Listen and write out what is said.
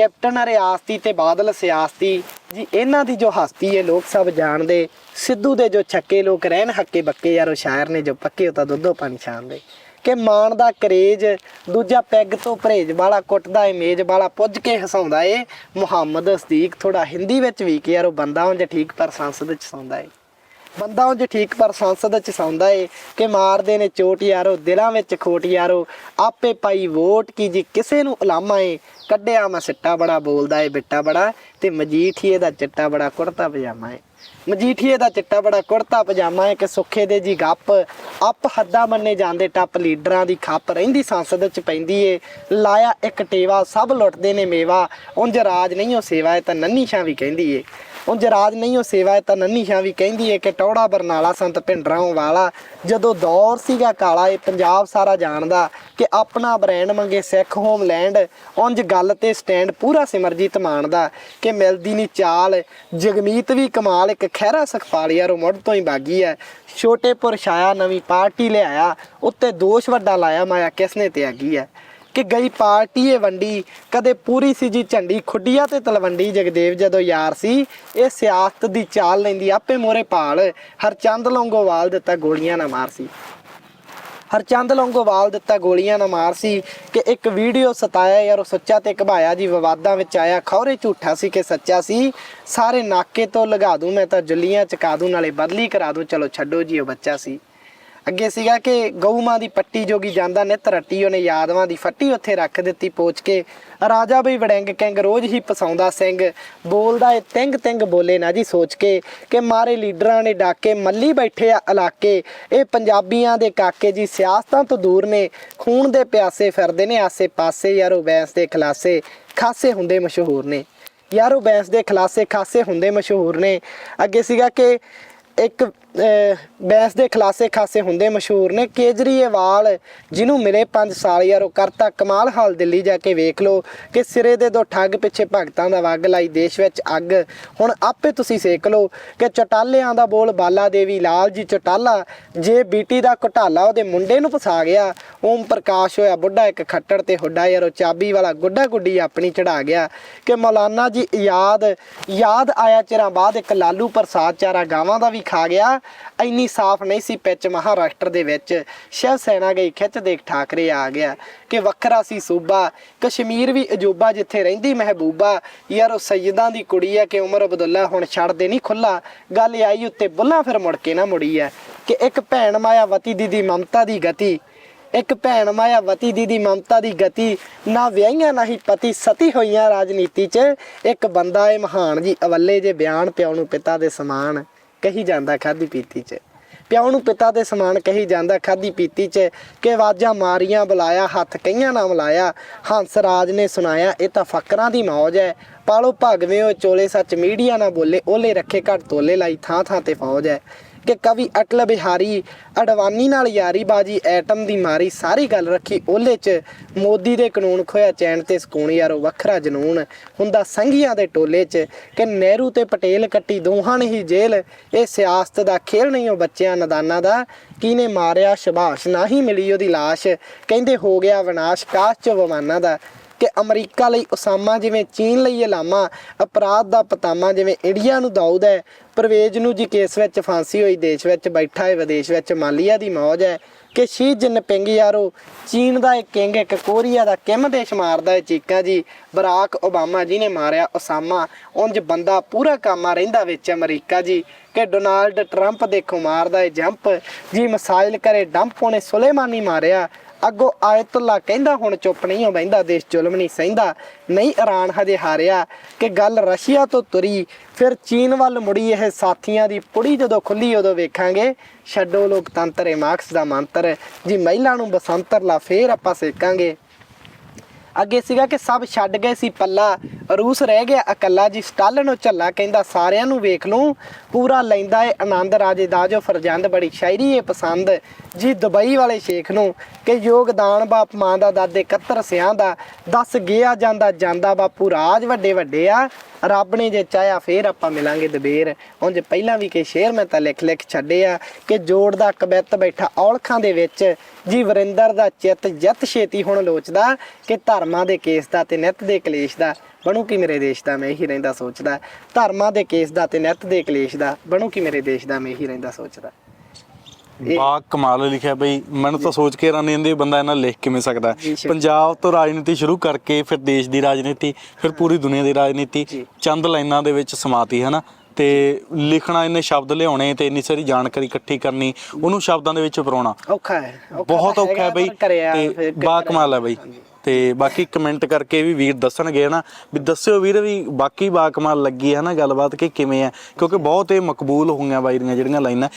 Captain ਰਿਆਸਤੀ ਤੇ ਬਾਦਲ ਸਿਆਸਤੀ, ਜੀ, ਇਹਨਾਂ ਦੀ ਜੋ ਹਸਤੀ ਹੈ, ਲੋਕ ਸਭ ਜਾਣਦੇ, ਸਿੱਧੂ ਦੇ ਜੋ ਛੱਕੇ ਲੋਕ ਰਹਿਣ ਹੱਕੇ ਬੱਕੇ, ਯਾਰ ਉਹ ਸ਼ਾਇਰ ਨੇ ਜੋ ਪੱਕੇ, ਉਹ ਤਾਂ ਦੁੱਧੋ ਪਾਣੀ ਛਾਣਦੇ। ਕਿ ਮਾਣ ਦਾ ਕਰੇਜ ਦੂਜਾ ਪੈਗ ਤੋਂ ਪਰਹੇਜ ਵਾਲਾ ਕੁੱਟਦਾ ਇਮੇਜ ਵਾਲਾ ਪੁੱਜ ਕੇ ਹਸਾਉਂਦਾ ਏ, ਮੁਹੰਮਦ ਸਦੀਕ ਥੋੜਾ ਹਿੰਦੀ ਵਿੱਚ ਵੀ ਕਿ ਯਾਰ ਉਹ ਬੰਦਾ ਉਂਝ ਠੀਕ ਪਰ ਸੰਸਦ ਚ ਸੌਂਦਾ ਏ। ਬੰਦਾ ਉਂਝ ਠੀਕ ਪਰ ਸੰਸਦ ਚ ਸੌਂਦਾ ਏ ਕਿ ਮਾਰਦੇ ਨੇ ਚੋਟ ਯਾਰੋ, ਦਿਲਾਂ ਵਿੱਚ ਖੋਟ ਯਾਰੋ। ਆਪੇ ਪਾਈ ਵੋਟ ਕੀ ਜੀ ਕਿਸੇ ਨੂੰ ਉਲਾਮਾ ਏ। ਕੱਢਿਆ ਮੈਂ ਸਿੱਟਾ ਬੜਾ, ਬੋਲਦਾ ਏ ਬਿੱਟਾ ਬੜਾ ਤੇ ਮਜੀਠੀਏ ਦਾ ਚਿੱਟਾ ਬੜਾ, ਕੁੜਤਾ ਪਜਾਮਾ ਏ। ਮਜੀਠੀਏ ਦਾ ਚਿੱਟਾ ਬੜਾ, ਕੁੜਤਾ ਪਜਾਮਾ ਏ ਕਿ ਸੁੱਖੇ ਦੇ ਜੀ ਗੱਪ। ਅੱਪ ਹੱਦਾਂ ਮੰਨੇ ਜਾਂਦੇ ਟੱਪ ਲੀਡਰਾਂ ਦੀ ਖੱਪ। ਰਹਿੰਦੀ ਸੰਸਦ ਚ ਪੈਂਦੀ ਏ। ਲਾਇਆ ਇੱਕ ਟੇਵਾ, ਸਭ ਲੁੱਟਦੇ ਨੇ ਮੇਵਾ। ਉਂਝ ਰਾਜ ਨਹੀਂ ਉਹ ਸੇਵਾ ਏ ਤਾਂ ਨੰਨੀ ਛਾਂ ਵੀ ਕਹਿੰਦੀ ਏ। ਉਂਝ ਰਾਜ ਨਹੀਂ, ਉਹ ਸੇਵਾ ਏ ਤਾਂ ਨੰਨੀ ਛਾਂ ਵੀ ਕਹਿੰਦੀ ਹੈ ਕਿ ਟੌੜਾ ਬਰਨਾਲਾ ਸੰਤ ਭਿੰਡਰਾਂ ਵਾਲਾ। ਜਦੋਂ ਦੌਰ ਸੀਗਾ ਕਾਲਾ, ਇਹ ਪੰਜਾਬ ਸਾਰਾ ਜਾਣਦਾ ਕਿ ਆਪਣਾ ਬ੍ਰਾਂਡ ਮੰਗੇ ਸਿੱਖ ਹੋਮਲੈਂਡ, ਉਂਝ ਗੱਲ ਤੇ ਸਟੈਂਡ ਪੂਰਾ ਸਿਮਰਜੀਤ ਮਾਨਦਾ ਕਿ ਮਿਲਦੀ ਨਹੀਂ ਚਾਲ। ਜਗਮੀਤ ਵੀ ਕਮਾਲ, ਇੱਕ ਖਹਿਰਾ ਸਖਪਾਲ ਯਾਰ ਉਹ ਮੁੱਢ ਤੋਂ ਹੀ ਬਾਗੀ ਹੈ ਛੋਟੇਪੁਰ ਛਾਇਆ ਨਵੀਂ ਪਾਰਟੀ ਲਿਆਇਆ, ਉੱਤੇ ਦੋਸ਼ ਵੱਡਾ ਲਾਇਆ ਮਾਇਆ ਕਿਸਨੇ ਤਿਆਗੀ ਹੈ ਕਿ ਗਈ ਪਾਰਟੀ ਏ ਵੰਡੀ, ਕਦੇ ਪੂਰੀ ਸੀ ਜੀ ਝੰਡੀ, ਖੁੱਡੀਆਂ ਤੇ ਤਲਵੰਡੀ ਜਗਦੇਵ ਜਦੋਂ ਯਾਰ ਸੀ, ਇਹ ਸਿਆਸਤ ਦੀ ਚਾਲ ਲੈਂਦੀ ਆਪੇ ਮੋਰੇ ਪਾਲ ਹਰਚੰਦ ਲੌਂਗੋਵਾਲ ਦਿੱਤਾ ਗੋਲੀਆਂ ਨਾ ਮਾਰ ਸੀ। ਹਰਚੰਦ ਲੌਂਗੋਵਾਲ ਦਿੱਤਾ ਗੋਲੀਆਂ ਨਾ ਮਾਰ ਸੀ ਕਿ ਇੱਕ ਵੀਡੀਓ ਸਤਾਇਆ ਯਾਰ, ਉਹ ਸੱਚਾ ਤੇ ਘਬਾਇਆ ਜੀ, ਵਿਵਾਦਾਂ ਵਿੱਚ ਆਇਆ, ਖੌਰੇ ਝੂਠਾ ਸੀ ਕਿ ਸੱਚਾ ਸੀ, ਸਾਰੇ ਨਾਕੇ ਤੋਂ ਲਗਾ ਦੂੰ ਮੈਂ ਤਾਂ ਜੁੱਲੀਆਂ ਚਕਾ ਦੂੰ, ਨਾਲੇ ਬਦਲੀ ਕਰਾ ਦੂੰ, ਚਲੋ ਛੱਡੋ ਜੀ, ਉਹ ਬੱਚਾ ਸੀ। ਅੱਗੇ ਸੀਗਾ ਕਿ ਗਊ ਮਾਂ ਦੀ ਪੱਟੀ ਜੋਗੀ ਜਾਂਦਾ ਨਿਤ ਰੱਟੀ ਉਹਨੇ ਯਾਦਵਾਂ ਦੀ ਫੱਟੀ ਉੱਥੇ ਰੱਖ ਦਿੱਤੀ ਪੋਚ ਕੇ। ਰਾਜਾ ਬਈ ਵੜੈਂਗ ਕੈਂਗ ਰੋਜ਼ ਹੀ ਪਸਾਉਂਦਾ ਸਿੰਘ। ਬੋਲਦਾ ਏ, ਤਿੰਗ ਤਿੰਗ ਬੋਲੇ ਨਾ ਜੀ ਸੋਚ ਕੇ ਕਿ ਮਾਰੇ ਲੀਡਰਾਂ ਨੇ ਡਾਕੇ ਮੱਲੀ ਬੈਠੇ ਆ ਇਲਾਕੇ। ਇਹ ਪੰਜਾਬੀਆਂ ਦੇ ਕਾਕੇ ਜੀ ਸਿਆਸਤਾਂ ਤੋਂ ਦੂਰ ਨੇ। ਖੂਨ ਦੇ ਪਿਆਸੇ ਫਿਰਦੇ ਨੇ ਆਸੇ ਪਾਸੇ, ਯਾਰੋ ਬੈਂਸ ਦੇ ਖਲਾਸੇ ਖਾਸੇ ਹੁੰਦੇ ਮਸ਼ਹੂਰ ਨੇ। ਯਾਰੋ ਬੈਂਸ ਦੇ ਖਲਾਸੇ ਖਾਸੇ ਹੁੰਦੇ ਮਸ਼ਹੂਰ ਨੇ। ਅੱਗੇ ਸੀਗਾ ਕਿ ਇੱਕ ਬੈਂਸ ਦੇ ਖਲਾਸੇ ਖਾਸੇ ਹੁੰਦੇ ਮਸ਼ਹੂਰ ਨੇ। ਕੇਜਰੀਵਾਲ, ਜਿਹਨੂੰ ਮਿਲੇ 5 ਸਾਲ ਯਾਰ, ਉਹ ਕਰਤਾ ਕਮਾਲ ਹਾਲ ਦਿੱਲੀ ਜਾ ਕੇ ਵੇਖ ਲਓ ਕਿ ਸਿਰੇ ਦੇ ਦੋ ਠੱਗ ਪਿੱਛੇ ਭਗਤਾਂ ਦਾ ਵਗ ਲਾਈ ਦੇਸ਼ ਵਿੱਚ ਅੱਗ। ਹੁਣ ਆਪੇ ਤੁਸੀਂ ਸੇਕ ਲਓ ਕਿ ਚਟਾਲਿਆਂ ਦਾ ਬੋਲ ਬਾਲਾ ਦੇਵੀ ਲਾਲ ਜੀ ਚਟਾਲਾ। ਜੇ ਬੀਟੀ ਦਾ ਘੁਟਾਲਾ ਉਹਦੇ ਮੁੰਡੇ ਨੂੰ ਫਸਾ ਗਿਆ, ਓਮ ਪ੍ਰਕਾਸ਼ ਹੋਇਆ ਬੁੱਢਾ ਇੱਕ ਖੱਟੜ ਤੇ ਹੁੱਡਾ ਯਾਰ, ਉਹ ਚਾਬੀ ਵਾਲਾ ਗੁੱਡਾ ਗੁੱਡੀ ਆਪਣੀ ਚੜਾ ਗਿਆ। ਕਿ ਮੌਲਾਨਾ ਜੀ ਯਾਦ ਯਾਦ ਆਇਆ ਚਿਰਾਂ ਬਾਅਦ ਇੱਕ ਲਾਲੂ ਪ੍ਰਸਾਦ ਚਾਰਾ ਗਾਵਾਂ ਦਾ ਵੀ ਖਾ ਗਿਆ। ਇੰਨੀ ਸਾਫ਼ ਨਹੀਂ ਸੀ ਪਿੱਚ ਮਹਾਰਾਸ਼ਟਰ ਦੇ ਵਿੱਚ। ਸ਼ਿਵ ਸੈਨਾ ਗਈ ਖਿੱਚ ਦੇਖ ਠਾਕਰੇ ਆ ਗਿਆ। ਕਿ ਵੱਖਰਾ ਸੀ ਸੂਬਾ। ਕਸ਼ਮੀਰ ਵੀ ਅਜੂਬਾ ਜਿੱਥੇ ਰਹਿੰਦੀ ਮਹਿਬੂਬਾ। ਯਾਰ ਉਹ ਸੈਯਦਾਂ ਦੀ ਕੁੜੀ ਆ ਕਿ ਉਮਰ ਅਬਦੁੱਲਾ ਹੁਣ ਛੱਡਦੇ ਨਹੀਂ ਖੁੱਲਾ ਗੱਲ ਆਈ ਉੱਤੇ ਬੁੱਲਾ ਫਿਰ ਮੁੜ ਕੇ ਨਾ ਮੁੜੀ ਹੈ ਕਿ ਇੱਕ ਭੈਣ ਮਾਇਆਵਤੀ ਦੀ ਦੀ ਮਮਤਾ ਦੀ ਗਤੀ। ਇੱਕ ਭੈਣ ਮਾਇਆਵਤੀ ਦੀ ਦੀ ਮਮਤਾ ਦੀ ਗਤੀ। ਨਾ ਵਿਆਹੀਆਂ ਨਾ ਹੀ ਪਤੀ ਸਤੀ ਹੋਈਆਂ ਰਾਜਨੀਤੀ 'ਚ। ਇੱਕ ਬੰਦਾ ਏ ਮਹਾਨ ਜੀ ਅਵੱਲੇ ਜੇ ਬਿਆਨ ਪਿਓ ਨੂੰ ਪਿਤਾ ਦੇ ਸਮਾਨ। ਕਹੀ ਜਾਂਦਾ ਖਾਦੀ ਪੀਤੀ 'ਚ। ਪਿਓ ਨੂੰ ਪਿਤਾ ਦੇ ਸਮਾਨ ਕਹੀ ਜਾਂਦਾ ਖਾਦੀ ਪੀਤੀ 'ਚ। ਕਿ ਆਵਾਜ਼ਾਂ ਮਾਰੀਆਂ, ਬੁਲਾਇਆ, ਹੱਥ ਕਈਆਂ ਨਾਲ ਮਿਲਾਇਆ। ਹੰਸ ਰਾਜ ਨੇ ਸੁਣਾਇਆ, ਇਹ ਤਾਂ ਫਕਰਾਂ ਦੀ ਮੌਜ ਹੈ ਪਾਲੋ ਭਗਵੇਂ ਉਹ ਚੋਲੇ, ਸੱਚ ਮੀਡੀਆ ਨਾ ਬੋਲੇ, ਓਲੇ ਰੱਖੇ ਘੱਟ ਤੋਲੇ ਲਾਈ ਥਾਂ ਥਾਂ ਤੇ ਫੌਜ ਹੈ ਕਿ ਕਵੀ ਅਟਲ ਬਿਹਾਰੀ ਅਡਵਾਨੀ ਨਾਲ ਯਾਰੀ ਬਾਜੀ ਐਟਮ ਦੀ ਮਾਰੀ ਸਾਰੀ ਗੱਲ ਰੱਖੀ ਓਲੇ 'ਚ। ਮੋਦੀ ਦੇ ਕਾਨੂੰਨ ਖੋਇਆ ਚੈਨ ਤੇ ਸਕੂਨ, ਯਾਰੋ ਵੱਖਰਾ ਜਨੂਨ। ਹੁੰਦਾ ਸੰਘੀਆਂ ਦੇ ਟੋਲੇ 'ਚ ਕਿ ਨਹਿਰੂ ਤੇ ਪਟੇਲ ਕੱਟੀ ਦੋਹਾਂ ਨੇ ਹੀ ਜੇਲ ਇਹ ਸਿਆਸਤ ਦਾ ਖੇਲ ਨਹੀਂ ਉਹ ਬੱਚਿਆਂ ਨਦਾਨਾਂ ਦਾ। ਕਿਨੇ ਮਾਰਿਆ ਸ਼ਬਾਸ਼, ਨਾ ਹੀ ਮਿਲੀ ਉਹਦੀ ਲਾਸ਼। ਕਹਿੰਦੇ ਹੋ ਗਿਆ ਵਿਨਾਸ਼, ਕਾਸ਼ ਚ ਵਿਮਾਨਾਂ ਦਾ। ਕਿ ਅਮਰੀਕਾ ਲਈ ਉਸਾਮਾ ਜਿਵੇਂ ਚੀਨ ਲਈ ਇਲਾਮਾ, ਅਪਰਾਧ ਦਾ ਪਤਾਮਾ ਜਿਵੇਂ ਇੰਡੀਆ ਨੂੰ ਦਾਊਦ ਹੈ, ਪਰਵੇਜ ਨੂੰ ਜੀ ਕੇਸ ਵਿੱਚ ਫਾਂਸੀ ਹੋਈ, ਦੇਸ਼ ਵਿੱਚ ਬੈਠਾ ਹੈ, ਵਿਦੇਸ਼ ਵਿੱਚ ਮਾਲੀਆ ਦੀ ਮੌਜ ਹੈ, ਕਿ ਸ਼ੀ ਜਿਨਪਿੰਗ ਯਾਰੋ, ਚੀਨ ਦਾ ਇੱਕ ਕਿੰਗ, ਇੱਕ ਕੋਰੀਆ ਦਾ ਕਿਮ ਦੇਸ਼ ਮਾਰਦਾ ਹੈ ਚੀਕਾਂ ਜੀ, ਬਰਾਕ ਓਬਾਮਾ ਜੀ ਨੇ ਮਾਰਿਆ ਉਸਾਮਾ ਉਂਝ ਬੰਦਾ ਪੂਰਾ ਕਾਮਾ ਰਹਿੰਦਾ ਵਿੱਚ ਅਮਰੀਕਾ ਜੀ, ਕਿ ਡੋਨਾਲਡ ਟਰੰਪ ਦੇਖੋ ਮਾਰਦਾ ਹੈ ਜੰਪ, ਜੀ ਮਿਸਾਈਲ ਕਰੇ ਡੰਪ ਉਹਨੇ ਸੁਲੇਮਾਨੀ ਮਾਰਿਆ ਅੱਗੋਂ ਆਇਤੁੱਲਾ ਕਹਿੰਦਾ, ਹੁਣ ਚੁੱਪ ਨਹੀਂ ਹੋ ਬੈਂਦਾ ਦੇਸ਼ ਜ਼ੁਲਮ ਨਹੀਂ ਸਹਿੰਦਾ। ਨਹੀਂ ਇਰਾਨ ਹਜੇ ਹਾਰਿਆ ਕਿ ਗੱਲ ਰਸ਼ੀਆ ਤੋਂ ਤੁਰੀ, ਫਿਰ ਚੀਨ ਵੱਲ ਮੁੜੀ ਇਹ ਸਾਥੀਆਂ ਦੀ ਪੁੜੀ ਜਦੋਂ ਖੁੱਲੀ, ਉਦੋਂ ਵੇਖਾਂਗੇ। ਛੱਡੋ ਲੋਕਤੰਤਰ ਏ ਮਾਰਕਸ ਦਾ ਮੰਤਰ। ਜੀ ਮਹਿਲਾ ਨੂੰ ਬਸੰਤਰ ਲਾ, ਫੇਰ ਆਪਾਂ ਸੇਕਾਂਗੇ। ਅੱਗੇ ਸੀਗਾ ਕਿ ਸਭ ਛੱਡ ਗਏ ਸੀ ਪੱਲਾ, ਰੂਸ ਰਹਿ ਗਿਆ, ਇਕੱਲਾ ਜੀ ਸਟਾਲਨ ਨੂੰ ਝੱਲਾ ਕਹਿੰਦਾ ਸਾਰਿਆਂ ਨੂੰ ਵੇਖ ਲੂੰ, ਪੂਰਾ ਲੈਂਦਾ ਏ ਆਨੰਦ ਰਾਜੇ ਦਾ, ਜੋ ਫਰਜੰਦ ਬੜੀ ਸ਼ਾਇਰੀ ਏ ਪਸੰਦ, ਜੀ ਦੁਬਈ ਵਾਲੇ ਸ਼ੇਖ ਨੂੰ, ਕਿ ਯੋਗਦਾਨ ਬਾਪ ਮਾਂ ਦਾ, ਦਾਦੇ 71 ਸਿਆਂ ਦਾ, ਦੱਸ ਗਿਆ ਜਾਂਦਾ ਜਾਂਦਾ ਬਾਪੂ ਰਾਜ ਵੱਡੇ ਵੱਡੇ ਆ ਰੱਬ ਨੇ ਜੇ ਚਾਹਿਆ ਫੇਰ ਆਪਾਂ ਮਿਲਾਂਗੇ ਦਬੇਰ। ਉਂਝ ਪਹਿਲਾਂ ਵੀ ਕਿ ਸ਼ੇਰ ਮੈਂ ਤਾਂ ਲਿਖ ਲਿਖ ਛੱਡੇ ਆ ਕਿ ਜੋੜ ਦਾ ਕਬਿੱਤ ਬੈਠਾ ਔਲਖਾਂ ਦੇ ਵਿੱਚ, ਜੀ ਵਰਿੰਦਰ ਦਾ ਚਿੱਤ ਜਿੱਤ ਛੇਤੀ ਹੁਣ ਲੋਚਦਾ, ਕਿ ਧਰਮਾਂ ਦੇ ਕੇਸ ਦਾ ਤੇ ਨਿਤ ਦੇ ਕਲੇਸ਼ ਦਾ, ਬਣੂ ਕੀ ਮੇਰੇ ਦੇਸ਼ ਦਾ, ਮੈਂ ਹੀ ਰਹਿੰਦਾ ਸੋਚਦਾ। ਧਰਮਾਂ ਦੇ ਕੇਸ ਦਾ ਤੇ ਨਿੱਤ ਦੇ ਕਲੇਸ਼ ਦਾ, ਬਣੂ ਕੀ ਮੇਰੇ ਦੇਸ਼ ਦਾ, ਮੈਂ ਹੀ ਰਹਿੰਦਾ ਸੋਚਦਾ। ਬਾ ਕਮਾਲ ਲਿਖਿਆ ਬਈ ਮੈਨੂੰ ਤਾਂ ਸੋਚ ਕੇ ਹੈਰਾਨੀ ਹੁੰਦੀ ਬੰਦਾ ਇਹਨਾਂ ਲਿਖ ਕਿਵੇਂ ਸਕਦਾ। ਪੰਜਾਬ ਤੋਂ ਰਾਜਨੀਤੀ ਸ਼ੁਰੂ ਕਰਕੇ ਫਿਰ ਦੇਸ਼ ਦੀ ਰਾਜਨੀਤੀ ਫਿਰ ਪੂਰੀ ਦੁਨੀਆ ਦੀ ਰਾਜਨੀਤੀ। ਚੰਦ ਲਾਈਨਾਂ ਦੇ ਵਿੱਚ ਸਮਾਤੀ ਹੈ ਨਾ? ਤੇ ਲਿਖਣਾ ਇੰਨੇ ਸ਼ਬਦ ਲਿਆਉਣੇ ਤੇ ਇੰਨੀ ਸਾਰੀ ਜਾਣਕਾਰੀ ਇਕੱਠੀ ਕਰਨੀ ਉਹਨੂੰ ਸ਼ਬਦਾਂ ਦੇ ਵਿੱਚ ਪਰੋਣਾ ਔਖਾ ਹੈ ਬਹੁਤ ਔਖਾ ਹੈ ਬਈ। ਤੇ ਬਾ ਕਮਾਲ ਹੈ ਬਈ। ਤੇ ਬਾਕੀ ਕਮੈਂਟ ਕਰਕੇ ਵੀ ਵੀਰ ਦੱਸਣਗੇ ਨਾ? ਵੀ ਦੱਸਿਓ ਵੀਰ ਵੀ ਬਾਕੀ ਬਾ ਕਮਾਲ ਲੱਗੀ ਹੈ ਨਾ ਗੱਲਬਾਤ ਕਿ ਕਿਵੇਂ ਹੈ? ਕਿਉਂਕਿ ਬਹੁਤ ਇਹ ਮਕਬੂਲ ਹੋਈਆਂ ਬਾਈ ਦੀਆਂ ਜਿਹੜੀਆਂ ਲਾਈਨਾਂ।